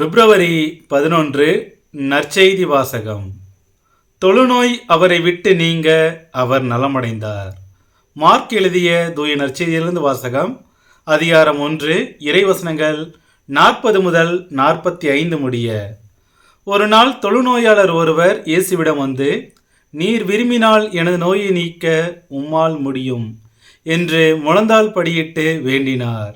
பிப்ரவரி பதினொன்று நற்செய்தி வாசகம். தொழுநோய் அவரை விட்டு நீங்க அவர் நலமடைந்தார். மார்க் எழுதிய தூய நற்செய்தியிலிருந்து வாசகம் அதிகாரம் ஒன்று இறைவசனங்கள் நாற்பது முதல் நாற்பத்தி ஐந்து முடிய. ஒரு நாள் தொழுநோயாளர் ஒருவர் இயேசுவிடம் வந்து நீர் விரும்பினால் எனது நோயை நீக்க உம்மால் முடியும் என்று முழந்தால் படியிட்டு வேண்டினார்.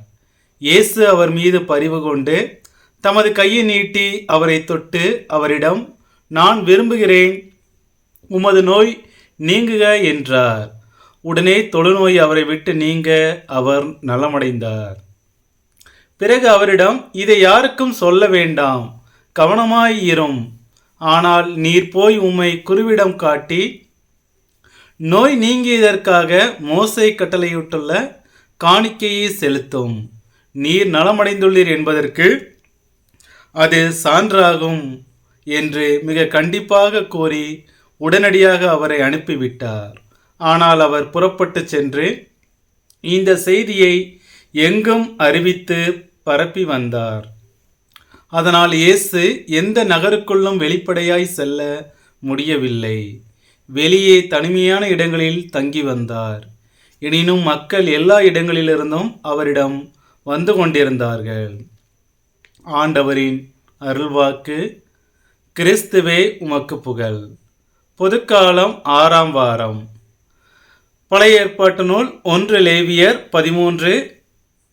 இயேசு அவர் மீது பரிவு கொண்டு தமது கையை நீட்டி அவரை தொட்டு அவரிடம் நான் விரும்புகிறேன் உமது நோய் நீங்குக என்றார். உடனே தொழுநோய் அவரை விட்டு நீங்க அவர் நலமடைந்தார். பிறகு அவரிடம் இதை யாருக்கும் சொல்ல வேண்டாம் கவனமாய் இரும். ஆனால் நீர் போய் உம்மை குருவிடம் காட்டி நோய் நீங்கியதற்காக மோசை கட்டளையிட்டுள்ள காணிக்கையை செலுத்தும். நீர் நலமடைந்துள்ளீர் என்பதற்கு அது சான்றாகும் என்று மிக கண்டிப்பாக கூறி உடனடியாக அவரை அனுப்பிவிட்டார். ஆனால் அவர் புறப்பட்டு சென்று இந்த செய்தியை எங்கும் அறிவித்து பரப்பி வந்தார். அதனால் இயேசு எந்த நகருக்குள்ளும் வெளிப்படையாய் செல்ல முடியவில்லை. வெளியே தனிமையான இடங்களில் தங்கி வந்தார். எனினும் மக்கள் எல்லா இடங்களிலிருந்தும் அவரிடம் வந்து கொண்டிருந்தார்கள். ஆண்டவரின் அருள்வாக்கு. கிறிஸ்துவே உமக்கு புகழ். பொதுக்காலம் ஆறாம் வாரம். பழைய ஏற்பாட்டு நூல் ஒன்று லேவியர் பதிமூன்று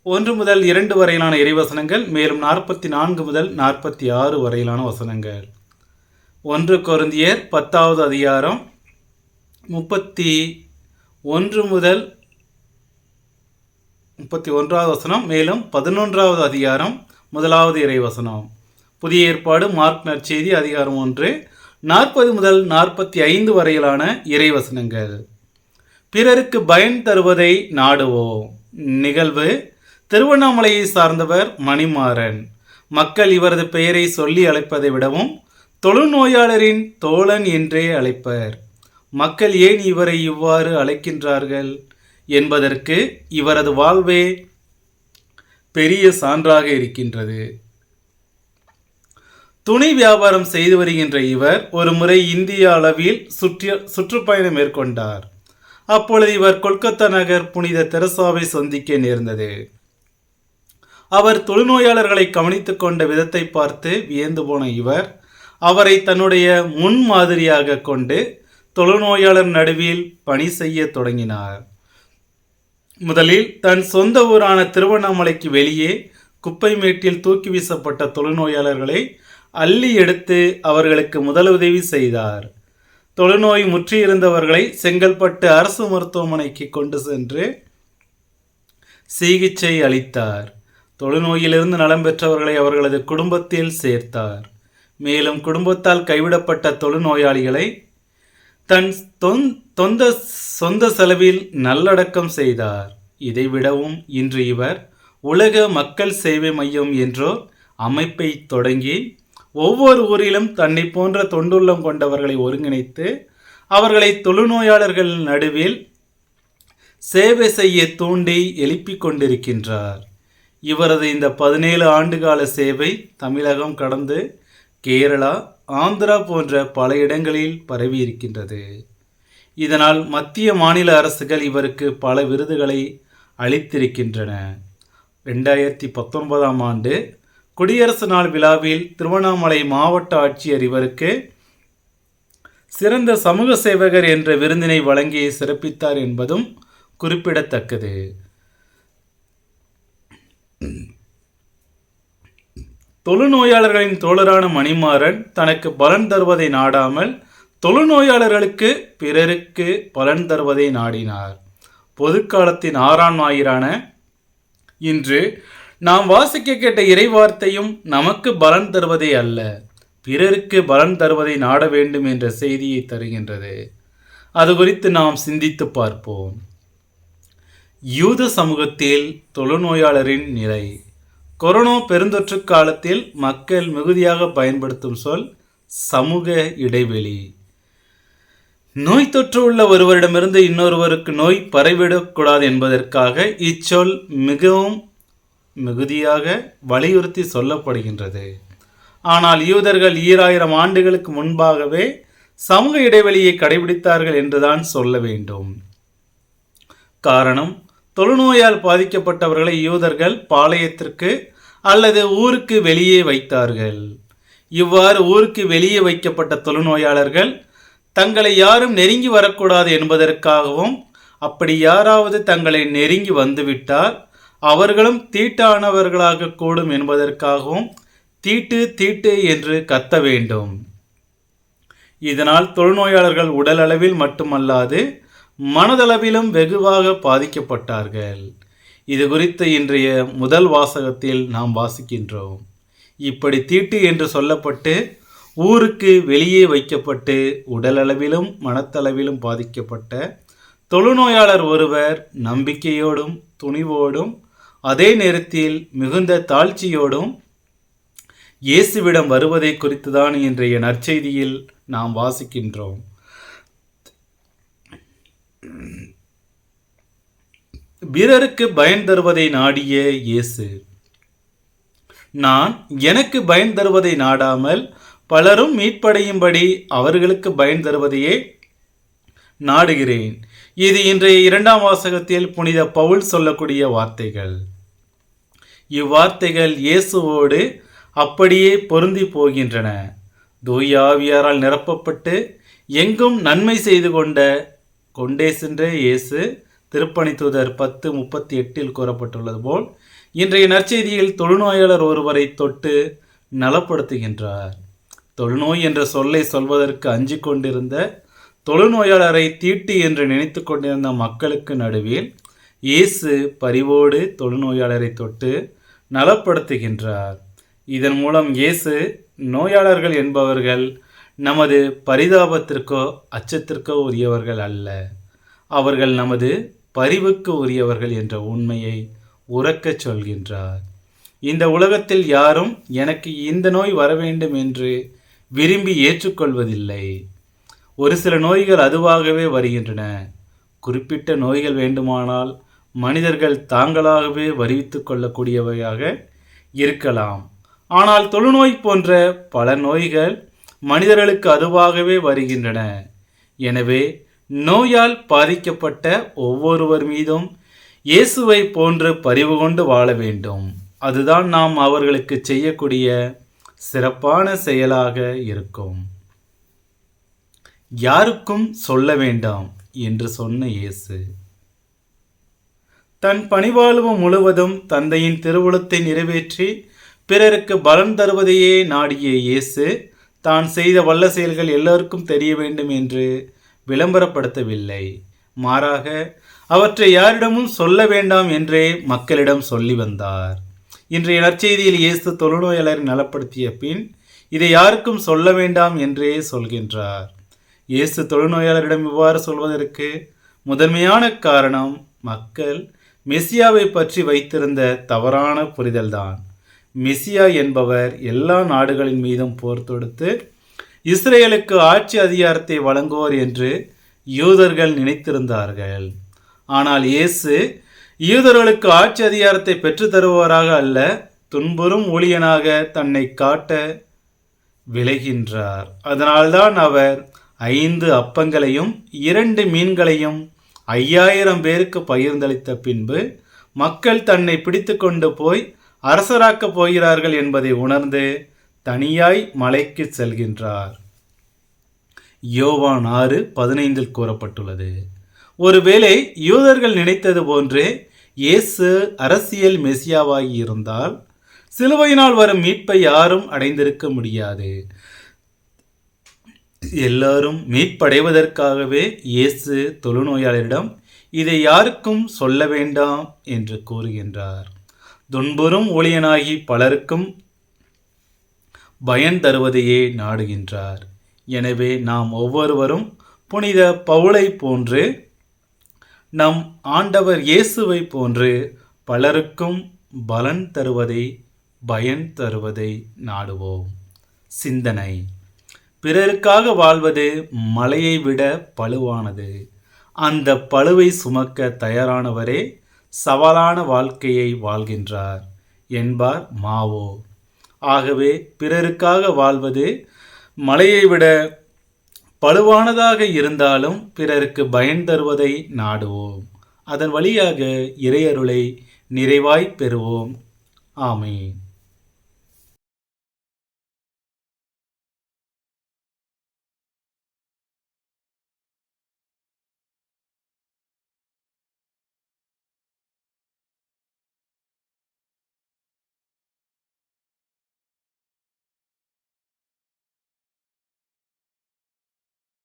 ஒன்று முதல் இரண்டு வரையிலான இறைவசனங்கள் மேலும் நாற்பத்தி நான்கு முதல் நாற்பத்தி ஆறு வரையிலான வசனங்கள். ஒன்று கொருந்தியர் பத்தாவது அதிகாரம் முப்பத்தி ஒன்று முதல் முப்பத்தி ஒன்றாவது வசனம் மேலும் பதினொன்றாவது அதிகாரம் முதலாவது இறைவசனம். புதிய ஏற்பாடு மார்க் நற்செய்தி அதிகாரம் ஒன்று. நாற்பது முதல் நாற்பத்தி ஐந்து வரையிலான இறைவசனங்கள். பிறருக்கு பயன் தருவதை நாடுவோம். நிகழ்வு திருவண்ணாமலையை சார்ந்தவர் மணிமாறன். மக்கள் இவரது பெயரை சொல்லி அழைப்பதை விடவும் தொழுநோயாளரின் தோழன் என்றே அழைப்பர். மக்கள் ஏன் இவரை இவ்வாறு அழைக்கின்றார்கள் என்பதற்கு இவரது வாழ்வே பெரிய சான்றாக இருக்கின்றது. துணி வியாபாரம் செய்து வருகின்ற இவர் ஒரு முறை இந்திய அளவில் சுற்று சுற்றுப்பயணம் மேற்கொண்டார். அப்பொழுது இவர் கொல்கத்தா நகர் புனித தெரசாவை சந்திக்க நேர்ந்தது. அவர் தொழுநோயாளர்களை கவனித்து கொண்ட விதத்தை பார்த்து வியந்து போன இவர் அவரை தன்னுடைய முன்மாதிரியாக கொண்டு தொழுநோயாளர் நடுவில் பணி செய்ய தொடங்கினார். முதலில் தன் சொந்த ஊரான திருவண்ணாமலைக்கு வெளியே குப்பை மேட்டில் தூக்கி வீசப்பட்ட தொழுநோயாளர்களை அள்ளி எடுத்து அவர்களுக்கு முதலுதவி செய்தார். தொழுநோய் முற்றியிருந்தவர்களை செங்கல்பட்டு அரசு மருத்துவமனைக்கு கொண்டு சென்று சிகிச்சை அளித்தார். தொழுநோயிலிருந்து நலம் பெற்றவர்களை அவர்களது குடும்பத்தில் சேர்த்தார். மேலும் குடும்பத்தால் கைவிடப்பட்ட தொழுநோயாளிகளை தன் தொந்- தொந்த சொந்த செலவில் நல்லடக்கம் செய்தார். இதைவிடவும் இன்று இவர் உலக மக்கள் சேவை மையம் என்றோர் அமைப்பை தொடங்கி ஒவ்வொரு ஊரிலும் தன்னை போன்ற தொண்டுள்ளம் கொண்டவர்களை ஒருங்கிணைத்து அவர்களை தொழுநோயாளர்கள் நடுவில் சேவை செய்ய தூண்டி எழுப்பிக் கொண்டிருக்கின்றார். இவரது இந்த பதினேழு ஆண்டுகால சேவை தமிழகம் கடந்து கேரளா ஆந்திரா போன்ற பல இடங்களில் பரவி இருக்கின்றது இதனால் மத்திய மாநில அரசுகள் இவருக்கு பல விருதுகளை அளித்திருக்கின்றன. ரெண்டாயிரத்தி பத்தொன்பதாம் ஆண்டு குடியரசு நாள் விழாவில் திருவண்ணாமலை மாவட்ட ஆட்சியர் இவருக்கு சிறந்த சமூக சேவகர் என்ற விருந்தினை வழங்கி சிறப்பித்தார் என்பதும் குறிப்பிடத்தக்கது. தொழுநோயாளர்களின் தோழரான மணிமாறன் தனக்கு பலன் தருவதை நாடாமல் தொழுநோயாளர்களுக்கு பிறருக்கு பலன் தருவதை நாடினார். பொதுக்காலத்தின் ஆறாம் ஞாயிறான இன்று நாம் வாசிக்க கேட்ட இறைவார்த்தையும் நமக்கு பலன் தருவதே அல்ல. பிறருக்கு பலன் தருவதை நாட வேண்டும் என்ற செய்தியை தருகின்றது. அது குறித்து நாம் சிந்தித்து பார்ப்போம். யூத சமூகத்தில் தொழுநோயாளரின் நிலை. கொரோனா பெருந்தொற்று காலத்தில் மக்கள் மிகுதியாக பயன்படுத்தும் சொல் சமூக இடைவெளி. நோய் தொற்று உள்ள ஒருவரிடமிருந்து இன்னொருவருக்கு நோய் பரவிடக்கூடாது என்பதற்காக இச்சொல் மிகவும் மிகுதியாக வலியுறுத்தி சொல்லப்படுகின்றது. ஆனால் யூதர்கள் ஈராயிரம் ஆண்டுகளுக்கு முன்பாகவே சமூக இடைவெளியை கடைபிடித்தார்கள் என்றுதான் சொல்ல வேண்டும். காரணம் தொழுநோயால் பாதிக்கப்பட்டவர்களை யூதர்கள் பாளையத்திற்கு அல்லது ஊருக்கு வெளியே வைத்தார்கள். இவ்வாறு ஊருக்கு வெளியே வைக்கப்பட்ட தொழுநோயாளர்கள் தங்களை யாரும் நெருங்கி வரக்கூடாது என்பதற்காகவும் அப்படி யாராவது தங்களை நெருங்கி வந்துவிட்டால் அவர்களும் தீட்டானவர்களாக கூடும் என்பதற்காகவும் தீட்டு தீட்டு என்று கத்த வேண்டும். இதனால் தொழுநோயாளர்கள் உடலளவில் மட்டுமல்லாது மனதளவிலும் வெகுவாக பாதிக்கப்பட்டார்கள். இது குறித்து இன்றைய முதல் வாசகத்தில் நாம் வாசிக்கின்றோம். இப்படி தீட்டு என்று சொல்லப்பட்டு ஊருக்கு வெளியே வைக்கப்பட்டு உடலளவிலும் மனத்தளவிலும் பாதிக்கப்பட்ட தொழுநோயாளர் ஒருவர் நம்பிக்கையோடும் துணிவோடும் அதே நேரத்தில் மிகுந்த தாழ்ச்சியோடும் இயேசுவிடம் வருவதை குறித்துதான் இன்றைய நற்செய்தியில் நாம் வாசிக்கின்றோம். பிறருக்கு பயன் தருவதை நாடிய இயேசு நான் எனக்கு பயன் தருவதை நாடாமல் பலரும் மீட்படையும்படி அவர்களுக்கு பயன் தருவதையே நாடுகிறேன். இது இன்றைய இரண்டாம் வாசகத்தில் புனித பவுல் சொல்லக்கூடிய வார்த்தைகள். இவ்வார்த்தைகள் இயேசுவோடு அப்படியே பொருந்தி போகின்றன. தூய ஆவியாரால் நிரப்பப்பட்டு எங்கும் நன்மை செய்து கொண்ட கொண்டே சென்ற இயேசு திருப்பணி தூதர் பத்து முப்பத்தி எட்டில் கூறப்பட்டுள்ளது போல் இன்றைய நற்செய்தியில் தொழுநோயாளர் ஒருவரை தொட்டு நலப்படுத்துகின்றார். தொழுநோய் என்ற சொல்லை சொல்வதற்கு அஞ்சு கொண்டிருந்த தொழுநோயாளரை தீட்டு என்று நினைத்து கொண்டிருந்த மக்களுக்கு நடுவில் இயேசு பரிவோடு தொழுநோயாளரை தொட்டு நலப்படுத்துகின்றார். இதன் மூலம் இயேசு நோயாளர்கள் என்பவர்கள் நமது பரிதாபத்திற்கோ அச்சத்திற்கோ உரியவர்கள் அல்ல. அவர்கள் நமது பரிவுக்கு உரியவர்கள் என்ற உண்மையை உறக்கச் சொல்கின்றார். இந்த உலகத்தில் யாரும் எனக்கு இந்த நோய் வர வேண்டும் என்று விரும்பி ஏற்றுக்கொள்வதில்லை. ஒரு சில நோய்கள் அதுவாகவே வருகின்றன. குறிப்பிட்ட நோய்கள் வேண்டுமானால் மனிதர்கள் தாங்களாகவே வருவித்து கொள்ளக்கூடியவையாக இருக்கலாம். ஆனால் தொழுநோய் போன்ற பல நோய்கள் மனிதர்களுக்கு அதுவாகவே வருகின்றன. எனவே நோயால் பாதிக்கப்பட்ட ஒவ்வொருவர் மீதும் இயேசுவை போன்று பரிவு கொண்டு வாழ வேண்டும். அதுதான் நாம் அவர்களுக்கு செய்யக்கூடிய சிறப்பான செயலாக இருக்கும். யாருக்கும் சொல்ல வேண்டாம் என்று சொன்ன இயேசு. தன் பணிவாழ்வு முழுவதும் தந்தையின் திருவுளத்தை நிறைவேற்றி பிறருக்கு பலன் தருவதையே நாடிய இயேசு தான் செய்த வல்ல செயல்கள் எல்லோருக்கும் தெரிய வேண்டும் என்று விளம்பரப்படுத்தவில்லை. மாறாக அவற்றை யாரிடமும் சொல்ல வேண்டாம் என்றே மக்களிடம் சொல்லி வந்தார். இன்றைய நற்செய்தியில் இயேசு தொழுநோயாளரை நலப்படுத்திய பின் இதை யாருக்கும் சொல்ல வேண்டாம் என்றே சொல்கின்றார். இயேசு தொழுநோயாளரிடம் இவ்வாறு சொல்வதற்கு முதன்மையான காரணம் மக்கள் மெசியாவை பற்றி வைத்திருந்த தவறான புரிதல்தான். மெசியா என்பவர் எல்லா நாடுகளின் மீதும் போர் தொடுத்து இஸ்ரேலுக்கு ஆட்சி அதிகாரத்தை வழங்குவோர் என்று யூதர்கள் நினைத்திருந்தார்கள். ஆனால் இயேசு யூதர்களுக்கு ஆட்சி அதிகாரத்தை பெற்று தருபவராக அல்ல துன்புறும் ஊழியனாக தன்னை காட்ட விளைகின்றார். அதனால்தான் அவர் ஐந்து அப்பங்களையும் இரண்டு மீன்களையும் ஐயாயிரம் பேருக்கு பகிர்ந்தளித்த பின்பு மக்கள் தன்னை பிடித்து கொண்டு போய் அரசராக்கப் போகிறார்கள் என்பதை உணர்ந்து தனியாய் மலைக்கு செல்கின்றார். யோவான் ஆறு பதினைந்தில் கூறப்பட்டுள்ளது. ஒருவேளை யூதர்கள் நினைத்தது போன்றே இயேசு அரசியல் மெசியாவாகி இருந்தால் சிலுவையினால் வரும் மீட்பை யாரும் அடைந்திருக்க முடியாது. எல்லாரும் மீட்படைவதற்காகவே இயேசு தொழுநோயாளரிடம் இதை யாருக்கும் சொல்ல வேண்டாம் என்று கூறுகின்றார். துன்புறும் ஊழியனாகி பலருக்கும் பயன் தருவதையே நாடுகின்றார். எனவே நாம் ஒவ்வொருவரும் புனித பவுளை போன்று நம் ஆண்டவர் இயேசுவை போன்று பலருக்கும் பலன் தருவதை பயன் தருவதை நாடுவோம். சிந்தனை. பிறருக்காக வாழ்வது மலையை விட பழுவானது. அந்த பழுவை சுமக்க தயாரானவரே சவாலான வாழ்க்கையை வாழ்கின்றார் என்பார் மாவோ. ஆகவே பிறருக்காக வாழ்வது மலையை விட பழுவானதாக இருந்தாலும் பிறருக்கு பயன் தருவதை நாடுவோம். அதன் வழியாக இறையருளை நிறைவாய் பெறுவோம். ஆமீன்.